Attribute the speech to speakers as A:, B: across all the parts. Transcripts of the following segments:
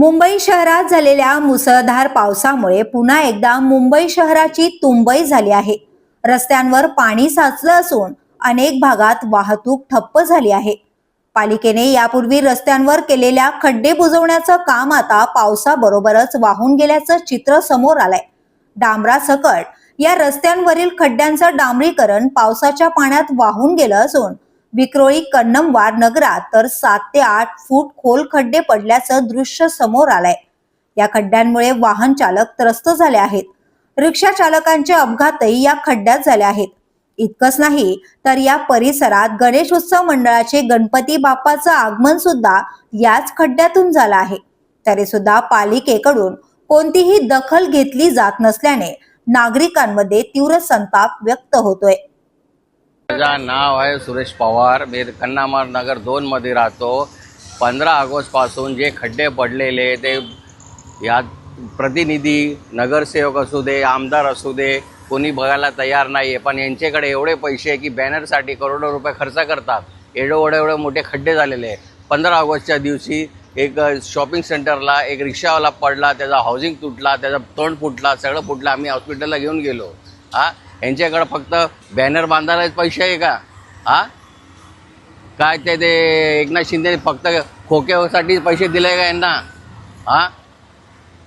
A: मुंबई शहरात झालेल्या मुसळधार पावसामुळे पुन्हा एकदा मुंबई शहराची तुंबई झाली आहे. रस्त्यांवर पाणी साचलं असून अनेक भागात वाहतूक ठप्प झाली आहे. पालिकेने यापूर्वी रस्त्यांवर केलेल्या खड्डे बुजवण्याचं काम आता पावसाबरोबरच वाहून गेल्याचं चित्र समोर आलंय. डांबरासकट या रस्त्यांवरील खड्ड्यांचं डांबरीकरण पावसाच्या पाण्यात वाहून गेलं असून विक्रोळी कन्नमवार नगरात तर सात ते आठ फूट खोल खड्डे पडल्याचं दृश्य समोर आलंय. या खड्ड्यांमुळे वाहन चालक त्रस्त झाले आहेत. रिक्षा चालकांचे अपघातही या खड्ड्यात झाले आहेत. इतकंच नाही तर या परिसरात गणेश उत्सव मंडळाचे गणपती बाप्पाचं आगमन सुद्धा याच खड्ड्यातून झालं आहे. तरी सुद्धा पालिकेकडून कोणतीही दखल घेतली जात नसल्याने नागरिकांमध्ये तीव्र संताप व्यक्त होतोय.
B: माझं नाव आहे सुरेश पवार. मी कन्नामार नगर दोनमध्ये राहतो. पंधरा ऑगस्टपासून जे खड्डे पडलेले ते या प्रतिनिधी नगरसेवक असू दे आमदार असू दे कोणी बघायला तयार नाही आहे पण यांच्याकडे एवढे पैसे आहे की बॅनरसाठी करोडो रुपये खर्च करतात. एवढे एवढे मोठे खड्डे झालेले आहे पंधरा ऑगस्टच्या दिवशी एक शॉपिंग सेंटरला एक रिक्षावाला पडला त्याचा हाऊसिंग तुटला त्याचा तोंड फुटला सगळं फुटलं. आम्ही हॉस्पिटलला घेऊन गेलो. हा? यांच्याकडं फक्त बॅनर बांधायलाच पैसे आहे का? हा? काय ते ते एकनाथ शिंदे फक्त खोक्यासाठी पैसे दिले का यांना? हा?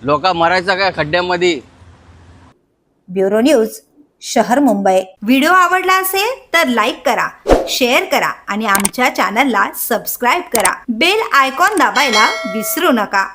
B: लोक मरायचं का खड्ड्यामध्ये?
A: ब्युरो न्यूज शहर मुंबई. व्हिडिओ आवडला असेल तर लाईक करा शेअर करा आणि आमच्या चॅनलला सबस्क्राईब करा. बेल आयकॉन दाबायला विसरू नका.